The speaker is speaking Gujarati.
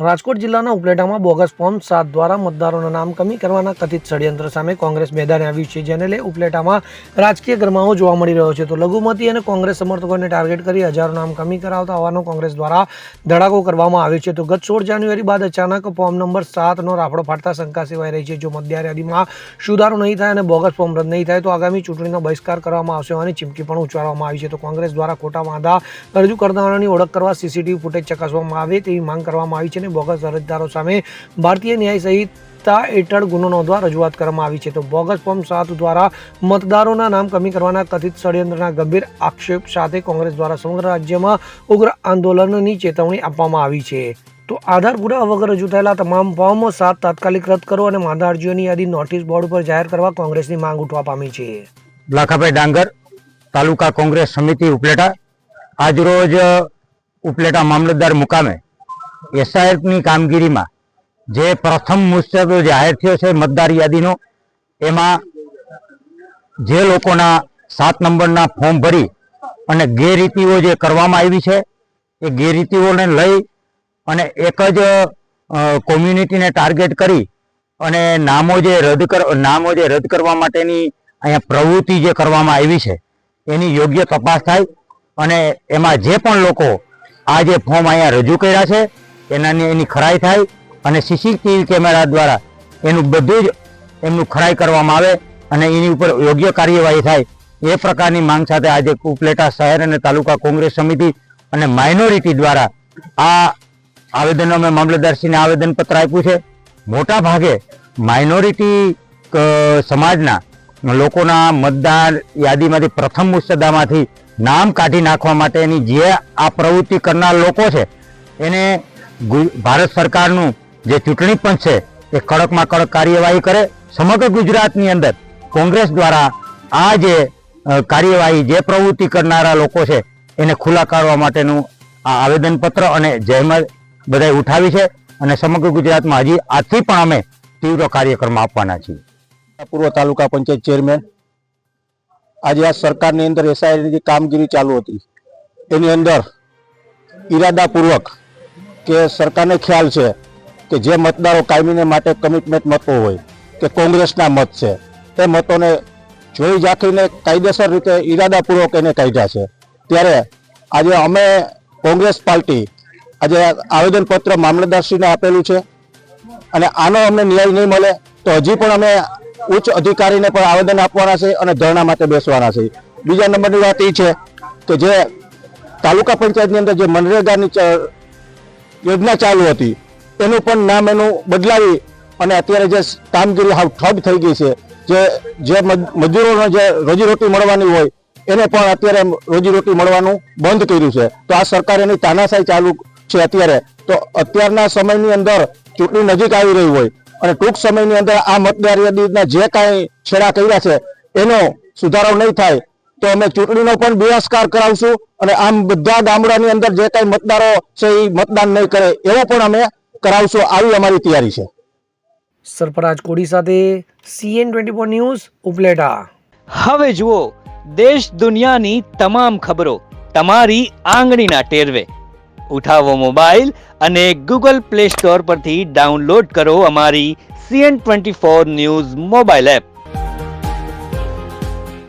રાજકોટ જિલ્લાના ઉપલેટામાં બોગસ ફોર્મ સાત દ્વારા મતદારોના નામ કમી કરવાના કથિત ષડયંત્ર સામે કોંગ્રેસ મેદાને આવ્યું છે, જેને લઈ ઉપલેટામાં રાજકીય ગરમાવો જોવા મળી રહ્યો છે. તો લઘુમતી અને કોંગ્રેસ સમર્થકોને ટાર્ગેટ કરી હજારો નામ કમી કરાવતા હોવાનો કોંગ્રેસ દ્વારા ધડાકો કરવામાં આવ્યો છે. તો ગત સોળ જાન્યુઆરી બાદ અચાનક ફોર્મ નંબર સાતનો રાફડો ફાટતા શંકા સેવાઈ રહી છે. જો મતદાર યાદીમાં સુધારો નહીં થાય અને બોગસ ફોર્મ રદ નહીં થાય, તો આગામી ચૂંટણીનો બહિષ્કાર કરવામાં આવશે હોવાની ચીમકી પણ ઉચ્ચારવામાં આવી છે. તો કોંગ્રેસ દ્વારા ખોટા વાંધા રજૂ કરનારાની ઓળખ કરવા સીસીટીવી ફૂટેજ ચકાસવામાં આવે તેવી માંગ કરવામાં આવી છે અને બોગસ અરજદારો સામે ભારતીય ન્યાય સંહિતા હેઠળ ગુનો નોંધવા રજૂઆત કરવામાં આવી છે. તો બોગસ ફોર્મ સાત દ્વારા મતદારોના નામ કમી કરવાના કથિત ષડયંત્રના ગંભીર આક્ષેપ સાથે કોંગ્રેસ દ્વારા સમગ્ર રાજ્યમાં ઉગ્ર આંદોલનની ચેતવણી આપવામાં આવી છે. તો આધાર પુરાવા વગર રજૂ થયેલા તમામ ફોર્મ સાત તાત્કાલિક રદ કરો અને માંદા અરજીઓની યાદી નોટિસ બોર્ડ ઉપર જાહેર કરવા કોંગ્રેસની માંગ ઉઠવા પામી છે. લાખાભાઈ ડાંગર, તાલુકા કોંગ્રેસ સમિતિ ઉપલેટા. આજરોજ ઉપલેટા મામલતદાર મુકામે એસઆઈએફની કામગીરીમાં જે પ્રથમ મુસદ્દો જાહેર થયો છે મતદાર યાદીનો, એમાં જે લોકોના સાત નંબરના ફોર્મ ભરી અને ગેરરીતિઓ જે કરવામાં આવી છે, એ ગેરરીતિઓને લઈ અને એક જ કોમ્યુનિટીને ટાર્ગેટ કરી અને નામો જે રદ કર, નામો જે રદ કરવા માટેની અહીંયા પ્રવૃત્તિ જે કરવામાં આવી છે, એની યોગ્ય તપાસ થાય અને એમાં જે પણ લોકો આ જે ફોર્મ અહીંયા રજૂ કર્યા છે એનાની એની ખરાઈ થાય અને સીસીટીવી કેમેરા દ્વારા એનું બધું જ એમનું ખરાઈ કરવામાં આવે અને એની ઉપર યોગ્ય કાર્યવાહી થાય એ પ્રકારની માંગ સાથે આજે ઉપલેટા શહેર અને તાલુકા કોંગ્રેસ સમિતિ અને માઇનોરિટી દ્વારા આ આવેદનો અમે મામલતદારશ્રીને આવેદનપત્ર આપ્યું છે. મોટા ભાગે માઇનોરિટી સમાજના લોકોના મતદાર યાદીમાંથી પ્રથમ મુસદ્દામાંથી નામ કાઢી નાખવા માટેની જે આ પ્રવૃત્તિ કરનાર લોકો છે, એને ભારત સરકારનું જે ચૂંટણી પંચ છે, એ કડકમાં કડક કાર્યવાહી કરે. સમગ્ર ગુજરાતની અંદર કોંગ્રેસ દ્વારા આ જે કાર્યવાહી, જે પ્રવૃત્તિ કરનારા લોકો છે, એને ખુલ્લા કાઢવા માટેનું આ આવેદનપત્ર અને જહેમત બધાય ઉઠાવી છે અને સમગ્ર ગુજરાતમાં હજી આજથી પણ અમે તીવ્ર કાર્યક્રમ આપવાના છીએ. પૂર્વ તાલુકા પંચાયત ચેરમેન, આજે આ સરકારની અંદર એસઆઈની જે કામગીરી ચાલુ હતી, એની અંદર ઈરાદાપૂર્વક કે સરકારને ખ્યાલ છે કે જે મતદારો કાયમીને માટે કમિટમેન્ટ મતો હોય, કે કોંગ્રેસના મત છે, એ મતોને જોઈ જાખીને કાયદેસર રીતે ઈરાદાપૂર્વક એને કાઢ્યા છે. ત્યારે આજે અમે કોંગ્રેસ પાર્ટી આજે આવેદનપત્ર મામલતદારશ્રીને આપેલું છે અને આનો અમને ન્યાય નહીં મળે તો હજી પણ અમે ઉચ્ચ અધિકારીને પણ આવેદન આપવાના છે અને ધરણા માટે બેસવાના છે. બીજા નંબરની વાત એ છે કે જે તાલુકા પંચાયતની અંદર જે મનરેગાની યોજના ચાલુ હતી. એનું પણ નામ એનું બદલાવી અને અત્યારે જે કામગીરી હાવ ઠપ થઈ ગઈ છે, જે જે મજ- મજૂરોને જે રોજીરોટી મળવાની હોય, એને પણ અત્યારે રોજીરોટી મળવાનું બંધ કર્યું છે. તો આ સરકાર એની તાનાશાહી ચાલુ છે અત્યારે. તો અત્યારના સમયની અંદર ચૂંટણી નજીક આવી રહી હોય અને ટૂંક સમયની અંદર આ મતદાર યાદીના જે કાંઈ છેડા કર્યા છે, એનો સુધારો નહીં થાય તો અમે ચૂંટણીનો પણ બહિષ્કાર કરાવશું અને આમ બધા ગામડાની અંદર જે કાંઈ મતદારો છે એ મતદાન નહીં કરે એવું પણ અમે કરાવશું. આવી અમારી તૈયારી છે. સરફરાજ કોડી સાથે CN twenty four news Upleta. હવે જુઓ દેશ દુનિયાની તમામ ખબરો તમારી આંગળીના ટેરવે. ઉઠાવો મોબાઈલ અને ગૂગલ પ્લે સ્ટોર પરથી ડાઉનલોડ કરો અમારી CN twenty four news mobile app.